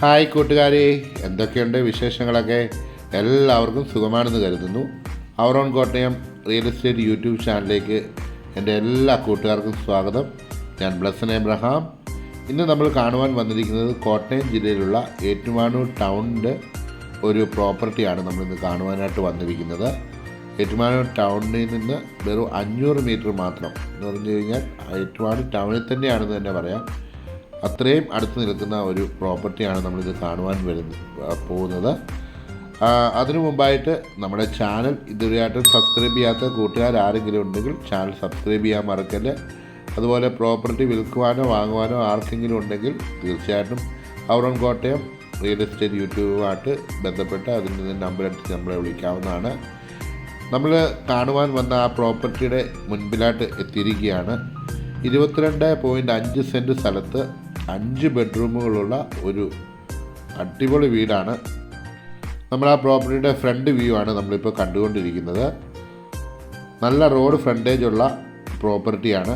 Hi കൂട്ടുകാരെ. എന്തൊക്കെയുണ്ട് വിശേഷങ്ങളൊക്കെ? എല്ലാവർക്കും സുഖമാണെന്ന് കരുതുന്നു. Our own Kottayam real estate YouTube ചാനലിലേക്ക് എന്റെ എല്ലാ കൂട്ടുകാർക്കും സ്വാഗതം. ഞാൻ ബ്ലസൻ എബ്രഹാം. ഇന്ന് നമ്മൾ കാണുവാൻ വന്നിരിക്കുന്നത് കോട്ടയം ജില്ലയിലുള്ള ഏറ്റുമാനൂർ ടൗണിന്റെ ഒരു പ്രോപ്പർട്ടിയാണ് നമ്മളിന്ന് കാണുവാനായിട്ട് വന്നിരിക്കുന്നത്. ഏറ്റുമാനൂർ ടൗണിൽ നിന്ന് വെറും അഞ്ഞൂറ് മീറ്റർ മാത്രം എന്ന് പറഞ്ഞു കഴിഞ്ഞാൽ ഏറ്റുമാനൂർ ടൗണിൽ തന്നെയാണെന്ന് തന്നെ പറയാം. അത്രയും അടുത്ത് നിൽക്കുന്ന ഒരു പ്രോപ്പർട്ടിയാണ് നമ്മളിത് കാണുവാൻ വരുന്നത് ആ, പോകുന്നത്. അതിനു മുമ്പായിട്ട് നമ്മുടെ ചാനൽ ഇതുവരെയായിട്ട് സബ്സ്ക്രൈബ് ചെയ്യാത്ത കൂട്ടുകാർ ആരെങ്കിലും ഉണ്ടെങ്കിൽ ചാനൽ സബ്സ്ക്രൈബ് ചെയ്യാൻ മറക്കല്ലേ. അതുപോലെ പ്രോപ്പർട്ടി വിൽക്കുവാനോ വാങ്ങുവാനോ ആർക്കെങ്കിലും ഉണ്ടെങ്കിൽ തീർച്ചയായിട്ടും our own Kottayam real estate യൂട്യൂബുമായിട്ട് ബന്ധപ്പെട്ട് അതിൽ നിന്ന് നമ്പർ എടുത്ത് നമ്മളെ വിളിക്കാവുന്നതാണ്. നമ്മൾ കാണുവാൻ വന്ന ആ പ്രോപ്പർട്ടിയുടെ മുൻപിലായിട്ട് എത്തിയിരിക്കുകയാണ്. ഇരുപത്തിരണ്ട് പോയിന്റ് അഞ്ച് സെന്റ് സ്ഥലത്ത് അഞ്ച് ബെഡ്റൂമുകളുള്ള ഒരു അടിപൊളി വീടാണ്. നമ്മൾ ആ പ്രോപ്പർട്ടിയുടെ ഫ്രണ്ട് വ്യൂ ആണ് നമ്മളിപ്പോൾ കണ്ടുകൊണ്ടിരിക്കുന്നത്. നല്ല റോഡ് ഫ്രണ്ടേജ് ഉള്ള പ്രോപ്പർട്ടിയാണ്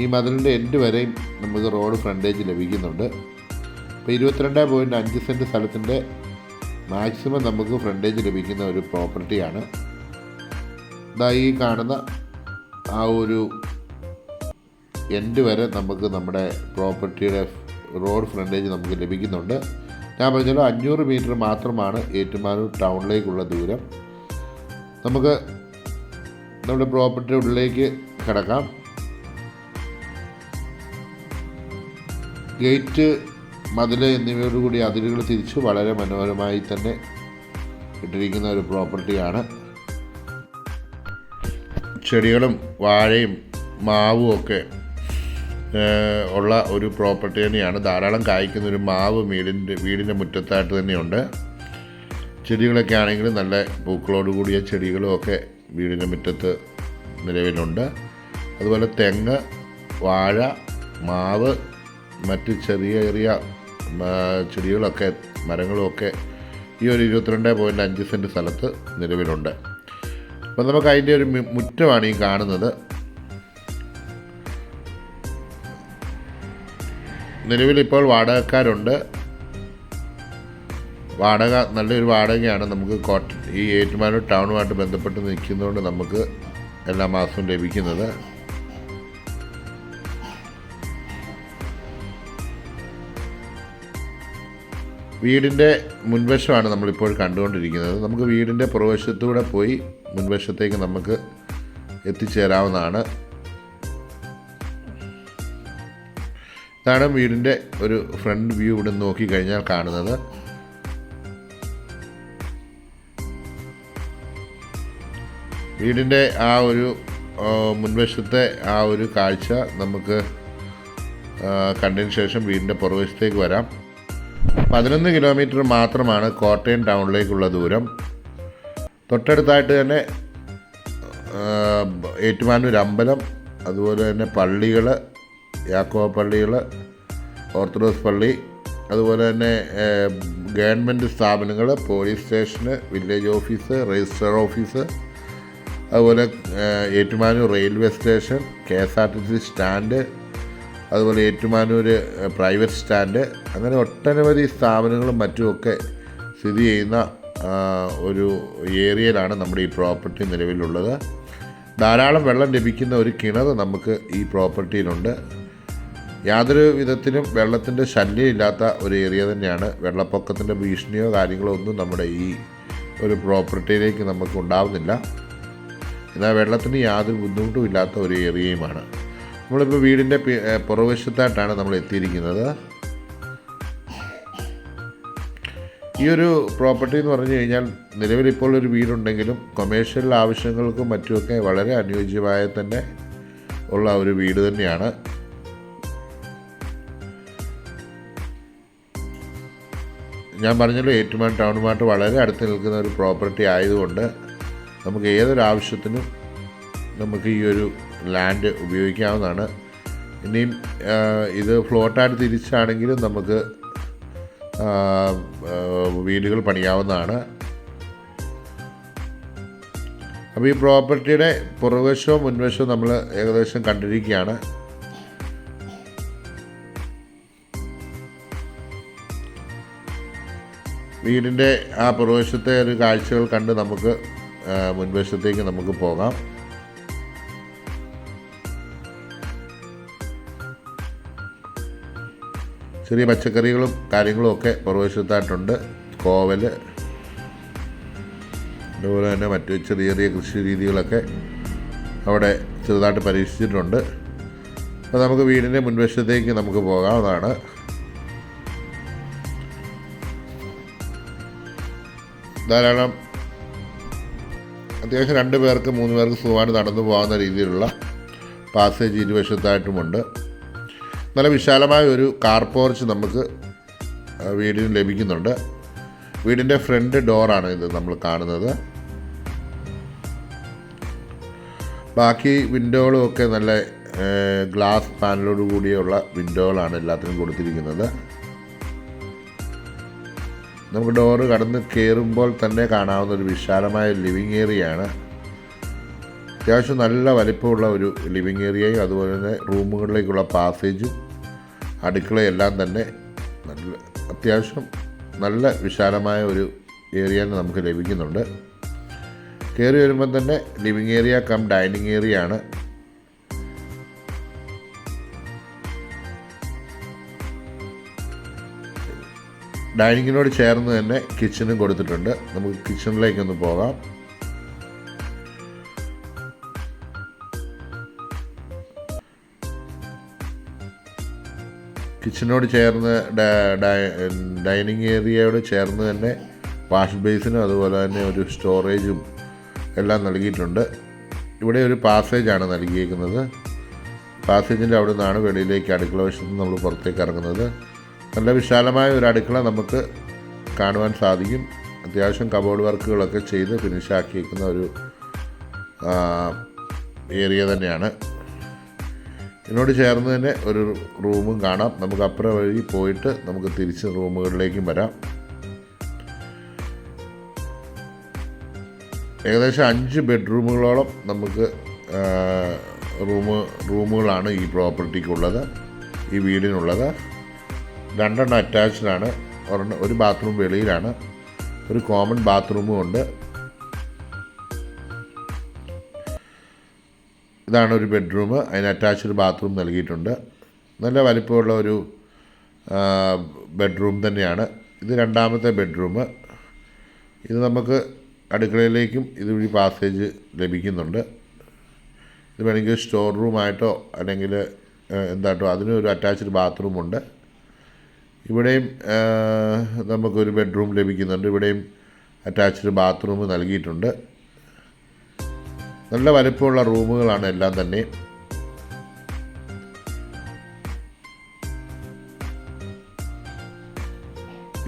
ഈ മതിലിന്റെ എൻഡ് വരെയും നമുക്ക് റോഡ് ഫ്രണ്ടേജ് ലഭിക്കുന്നുണ്ട്. ഇപ്പോൾ ഇരുപത്തിരണ്ട് പോയിന്റ് അഞ്ച് സെന്റ് സ്ഥലത്തിന്റെ മാക്സിമം നമുക്ക് ഫ്രണ്ടേജ് ലഭിക്കുന്ന ഒരു പ്രോപ്പർട്ടിയാണ് ഇതാ ഈ കാണുന്ന ആ ഒരു എൻഡ് വരെ നമുക്ക് നമ്മുടെ പ്രോപ്പർട്ടിയുടെ റോഡ് ഫ്രണ്ടേജ് നമുക്ക് ലഭിക്കുന്നുണ്ട്. ഞാൻ പറഞ്ഞല്ലോ അഞ്ഞൂറ് മീറ്റർ മാത്രമാണ് ഏറ്റുമാനൂർ ടൗണിലേക്കുള്ള ദൂരം. നമുക്ക് നമ്മുടെ പ്രോപ്പർട്ടിയുടെ ഉള്ളിലേക്ക് കിടക്കാം. ഗേറ്റ് മതിൽ എന്നിവയോടുകൂടി അതിരുകൾ തിരിച്ച് വളരെ മനോഹരമായി തന്നെ ഇട്ടിരിക്കുന്ന ഒരു പ്രോപ്പർട്ടിയാണ് ചെടികളും വാഴയും മാവും ഒക്കെ ഉള്ള ഒരു പ്രോപ്പർട്ടി തന്നെയാണ്. ധാരാളം കായ്ക്കുന്ന ഒരു മാവ് വീടിന്റെ വീടിന്റെ മുറ്റത്തായിട്ട് തന്നെയുണ്ട്. ചെടികളൊക്കെ ആണെങ്കിൽ നല്ല പൂക്കളോട് കൂടിയ ചെടികളും ഒക്കെ വീടിന്റെ മുറ്റത്ത് നിലവിലുണ്ട്. അതുപോലെ തെങ്ങ് വാഴ മാവ് മറ്റ് ചെറിയ ചെറിയ ചെടികളൊക്കെ മരങ്ങളുമൊക്കെ ഈ ഒരു ഇരുപത്തിരണ്ട് പോയിന്റ് അഞ്ച് സെന്റ് സ്ഥലത്ത് നിലവിലുണ്ട്. അപ്പം നമുക്ക് അതിന്റെ ഒരു മുറ്റമാണ് ഈ കാണുന്നത്. നിലവിൽ ഇപ്പോൾ വാടകക്കാരുണ്ട്. വാടക നല്ലൊരു വാടകയാണ് നമുക്ക് കോട്ട ഈ ഏറ്റുമാനൂർ ടൗണുമായിട്ട് ബന്ധപ്പെട്ട് നിൽക്കുന്നതുകൊണ്ട് നമുക്ക് എല്ലാ മാസവും ലഭിക്കുന്നത്. വീടിന്റെ മുൻവശമാണ് നമ്മളിപ്പോൾ കണ്ടുകൊണ്ടിരിക്കുന്നത്. നമുക്ക് വീടിന്റെ പുറവശത്തൂടെ പോയി മുൻവശത്തേക്ക് നമുക്ക് എത്തിച്ചേരാവുന്നതാണ്. ഇതാണ് വീടിന്റെ ഒരു ഫ്രണ്ട് വ്യൂ ഇവിടെ നിന്ന് നോക്കിക്കഴിഞ്ഞാൽ കാണുന്നത്. വീടിന്റെ ആ ഒരു മുൻവശത്തെ ആ ഒരു കാഴ്ച നമുക്ക് കണ്ടതിന് ശേഷം വീടിന്റെ പുറവശത്തേക്ക് വരാം. പതിനൊന്ന് കിലോമീറ്റർ മാത്രമാണ് കോട്ടയം ടൗണിലേക്കുള്ള ദൂരം. തൊട്ടടുത്തായിട്ട് തന്നെ ഏറ്റുമാനൂർ അമ്പലം അതുപോലെ തന്നെ പള്ളികൾ യാക്കോബ പള്ളികൾ ഓർത്തഡോക്സ് പള്ളി അതുപോലെ തന്നെ ഗവൺമെന്റ് സ്ഥാപനങ്ങൾ പോലീസ് സ്റ്റേഷന് വില്ലേജ് ഓഫീസ് രജിസ്റ്റർ ഓഫീസ് അതുപോലെ Ettumanoor railway station K S R T C stand അതുപോലെ ഏറ്റുമാനൂർ പ്രൈവറ്റ് സ്റ്റാൻഡ് അങ്ങനെ ഒട്ടനവധി സ്ഥാപനങ്ങളും മറ്റുമൊക്കെ സ്ഥിതി ചെയ്യുന്ന ഒരു ഏരിയയിലാണ് നമ്മുടെ ഈ പ്രോപ്പർട്ടി നിലവിലുള്ളത്. ധാരാളം വെള്ളം ലഭിക്കുന്ന ഒരു കിണർ നമുക്ക് ഈ പ്രോപ്പർട്ടിയിലുണ്ട്. യാതൊരു വിധത്തിലും വെള്ളത്തിന്റെ ശല്യം ഇല്ലാത്ത ഒരു ഏരിയ തന്നെയാണ് വെള്ളപ്പൊക്കത്തിന്റെ ഭീഷണിയോ കാര്യങ്ങളോ ഒന്നും നമ്മുടെ ഈ ഒരു പ്രോപ്പർട്ടിയിലേക്ക് നമുക്ക് ഉണ്ടാവുന്നില്ല. എന്നാൽ വെള്ളത്തിന് യാതൊരു ബുദ്ധിമുട്ടും ഇല്ലാത്ത ഒരു ഏരിയയുമാണ് നമ്മളിപ്പോൾ വീടിന്റെ പുറവശത്തായിട്ടാണ് നമ്മൾ എത്തിയിരിക്കുന്നത്. ഈ ഒരു പ്രോപ്പർട്ടി എന്ന് പറഞ്ഞു കഴിഞ്ഞാൽ നിലവിലിപ്പോൾ ഒരു വീടുണ്ടെങ്കിലും കൊമേഴ്ഷ്യൽ ആവശ്യങ്ങൾക്കും മറ്റുമൊക്കെ വളരെ അനുയോജ്യമായ തന്നെ ഉള്ള ഒരു വീട് തന്നെയാണ്. ഞാൻ പറഞ്ഞല്ലോ ഏറ്റുമാൻ ടൗണുമായിട്ട് വളരെ അടുത്ത് നിൽക്കുന്ന ഒരു പ്രോപ്പർട്ടി ആയതുകൊണ്ട് നമുക്ക് ഏതൊരു ആവശ്യത്തിനും നമുക്ക് ഈ ഒരു ലാൻഡ് ഉപയോഗിക്കാവുന്നതാണ്. ഇനിയും ഇത് ഫ്ലോട്ടായിട്ട് തിരിച്ചാണെങ്കിലും നമുക്ക് വീടുകൾ പണിയാവുന്നതാണ്. അപ്പോൾ ഈ പ്രോപ്പർട്ടിയുടെ പുറകുവശവും മുൻവശവും നമ്മൾ ഏകദേശം കണ്ടിരിക്കുകയാണ്. വീടിന്റെ ആ പ്രവേശത്തെ ഒരു കാഴ്ചകൾ കണ്ട് നമുക്ക് മുൻവശത്തേക്ക് നമുക്ക് പോകാം. ചെറിയ പച്ചക്കറികളും കാര്യങ്ങളും ഒക്കെ പുറവശത്തായിട്ടുണ്ട്. കോവൽ അതുപോലെ തന്നെ മറ്റു ചെറിയ ചെറിയ കൃഷി രീതികളൊക്കെ അവിടെ ചെറുതായിട്ട് പരീക്ഷിച്ചിട്ടുണ്ട്. അപ്പോൾ നമുക്ക് വീടിന്റെ മുൻവശത്തേക്ക് നമുക്ക് പോകാവുന്നതാണ്. ധാരാളം അത്യാവശ്യം രണ്ട് പേർക്ക് മൂന്ന് പേർക്ക് സുഖമായിട്ട് നടന്നു പോകാവുന്ന രീതിയിലുള്ള പാസേജ് ഇരുവശത്തായിട്ടുമുണ്ട്. നല്ല വിശാലമായ ഒരു കാർ പോർച്ച് നമുക്ക് വീടിന് ലഭിക്കുന്നുണ്ട്. വീടിന്റെ ഫ്രണ്ട് ഡോറാണ് ഇത് നമ്മൾ കാണുന്നത്. ബാക്കി വിൻഡോകളും ഒക്കെ നല്ല ഗ്ലാസ് പാനലോട് കൂടിയുള്ള വിൻഡോകളാണ് എല്ലാത്തിനും കൊടുത്തിരിക്കുന്നത്. നമുക്ക് ഡോറ് കടന്ന് കയറുമ്പോൾ തന്നെ കാണാവുന്ന ഒരു വിശാലമായ ലിവിങ് ഏരിയയാണ് അത്യാവശ്യം നല്ല വലിപ്പമുള്ള ഒരു ലിവിങ് ഏരിയയും അതുപോലെ തന്നെ റൂമുകളിലേക്കുള്ള പാസേജും അടുക്കളയെല്ലാം തന്നെ നല്ല അത്യാവശ്യം നല്ല വിശാലമായ ഒരു ഏരിയ നമുക്ക് ലഭിക്കുന്നുണ്ട്. കയറി വരുമ്പം തന്നെ living area cum dining area ആണ്. ഡൈനിങ്ങിനോട് ചേർന്ന് തന്നെ കിച്ചണും കൊടുത്തിട്ടുണ്ട്. നമുക്ക് കിച്ചണിലേക്കൊന്ന് പോകാം. കിച്ചനോട് ചേർന്ന് ഡൈനിങ് ഏരിയയോട് ചേർന്ന് തന്നെ വാഷ് ബേസിനും അതുപോലെ തന്നെ ഒരു സ്റ്റോറേജും എല്ലാം നൽകിയിട്ടുണ്ട്. ഇവിടെ ഒരു പാസേജാണ് നൽകിയിരിക്കുന്നത് പാസേജിന്റെ അവിടെ നിന്നാണ് വെളിയിലേക്ക് അടുക്കള വശത്ത് നമ്മൾ പുറത്തേക്ക് ഇറങ്ങുന്നത്. നല്ല വിശാലമായ ഒരു അടുക്കള നമുക്ക് കാണുവാൻ സാധിക്കും. അത്യാവശ്യം കബോർഡ് വർക്കുകളൊക്കെ ചെയ്ത് ഫിനിഷാക്കിയിരിക്കുന്ന ഒരു ഏരിയ തന്നെയാണ്. ഇതിനോട് ചേർന്ന് തന്നെ ഒരു റൂമും കാണാം. നമുക്ക് അപ്പുറം വഴി പോയിട്ട് നമുക്ക് തിരിച്ച് റൂമുകളിലേക്കും വരാം. ഏകദേശം അഞ്ച് ബെഡ്റൂമുകളോളം നമുക്ക് റൂം റൂമ് റൂമുകളാണ് ഈ പ്രോപ്പർട്ടിക്കുള്ളത് ഈ വീടിനുള്ളത്. രണ്ടെണ്ണം അറ്റാച്ച്ഡ് ആണ്. ഒരെണ്ണം ഒരു ബാത്റൂം വെളിയിലാണ്. ഒരു കോമൺ ബാത്റൂമും ഉണ്ട്. ഇതാണ് ഒരു ബെഡ്റൂം അതിന് അറ്റാച്ച്ഡ് ബാത്റൂം നൽകിയിട്ടുണ്ട്. നല്ല വലിപ്പമുള്ള ഒരു ബെഡ്റൂം തന്നെയാണ്. ഇത് രണ്ടാമത്തെ ബെഡ്റൂം ഇത് നമുക്ക് അടുക്കളയിലേക്കും ഇതുവഴി പാസേജ് ലഭിക്കുന്നുണ്ട്. ഇത് വേണമെങ്കിൽ സ്റ്റോർ റൂമായിട്ടോ അല്ലെങ്കിൽ എന്താട്ടോ അതിനൊരു അറ്റാച്ച്ഡ് ബാത്റൂമുണ്ട് ഇവിടെയും നമുക്കൊരു ബെഡ്റൂം ലഭിക്കുന്നുണ്ട്. ഇവിടെയും അറ്റാച്ച്ഡ് ബാത്റൂം നൽകിയിട്ടുണ്ട്. നല്ല വലിപ്പമുള്ള റൂമുകളാണ് എല്ലാം തന്നെ.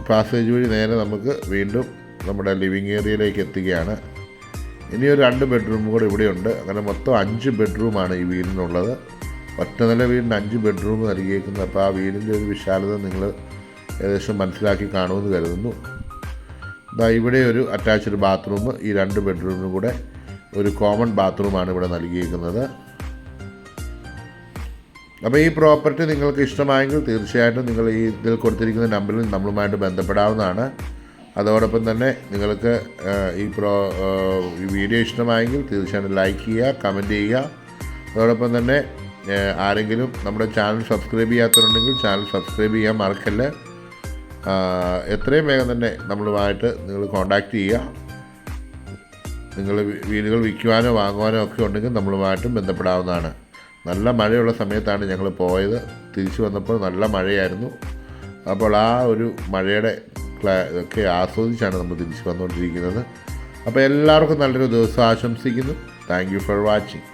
പാസേജ് വഴി നേരെ നമുക്ക് വീണ്ടും നമ്മുടെ ലിവിങ് ഏരിയയിലേക്ക് എത്തുകയാണ്. ഇനിയൊരു രണ്ട് ബെഡ്റൂം കൂടെ ഇവിടെയുണ്ട്. അങ്ങനെ മൊത്തം അഞ്ച് ബെഡ്റൂമാണ് ഈ വീടിനുള്ളത്. ഒറ്റ നില വീടിന് അഞ്ച് ബെഡ്റൂം നൽകിയേക്കുന്നത് അപ്പോൾ ആ വീടിന്റെ ഒരു വിശാലത നിങ്ങൾ ഏകദേശം മനസ്സിലാക്കി കാണുമെന്ന് കരുതുന്നു. ഇവിടെ ഒരു അറ്റാച്ച്ഡ് ബാത്റൂം ഈ രണ്ട് ബെഡ്റൂമിനും കൂടെ ഒരു കോമൺ ബാത്റൂമാണ് ഇവിടെ നൽകിയിരിക്കുന്നത് അപ്പോൾ ഈ പ്രോപ്പർട്ടി നിങ്ങൾക്ക് ഇഷ്ടമായെങ്കിൽ തീർച്ചയായിട്ടും നിങ്ങൾ ഈ ഇതിൽ കൊടുത്തിരിക്കുന്ന നമ്പറിൽ നമ്മളുമായിട്ട് ബന്ധപ്പെടാവുന്നതാണ്. അതോടൊപ്പം തന്നെ നിങ്ങൾക്ക് ഈ പ്രോ ഈ വീഡിയോ ഇഷ്ടമായെങ്കിൽ തീർച്ചയായിട്ടും ലൈക്ക് ചെയ്യുക കമന്റ് ചെയ്യുക. അതോടൊപ്പം തന്നെ ആരെങ്കിലും നമ്മുടെ ചാനൽ സബ്സ്ക്രൈബ് ചെയ്യാത്തവരുണ്ടെങ്കിൽ ചാനൽ സബ്സ്ക്രൈബ് ചെയ്യാൻ മറക്കല്ല? എത്രയും വേഗം തന്നെ നമ്മളുമായിട്ട് നിങ്ങൾ കോൺടാക്റ്റ് ചെയ്യുക. നിങ്ങൾ വീടുകൾ വിൽക്കുവാനോ വാങ്ങുവാനോ ഒക്കെ ഉണ്ടെങ്കിൽ നമ്മളുമായിട്ടും ബന്ധപ്പെടാവുന്നതാണ്. നല്ല മഴയുള്ള സമയത്താണ് ഞങ്ങൾ പോയത്. തിരിച്ചു വന്നപ്പോൾ നല്ല മഴയായിരുന്നു. അപ്പോൾ ആ ഒരു മഴയുടെ ഒക്കെ ആസ്വദിച്ചാണ് നമ്മൾ തിരിച്ചു വന്നുകൊണ്ടിരിക്കുന്നത്. അപ്പോൾ എല്ലാവർക്കും നല്ലൊരു ദിവസം ആശംസിക്കുന്നു. Thank you for watching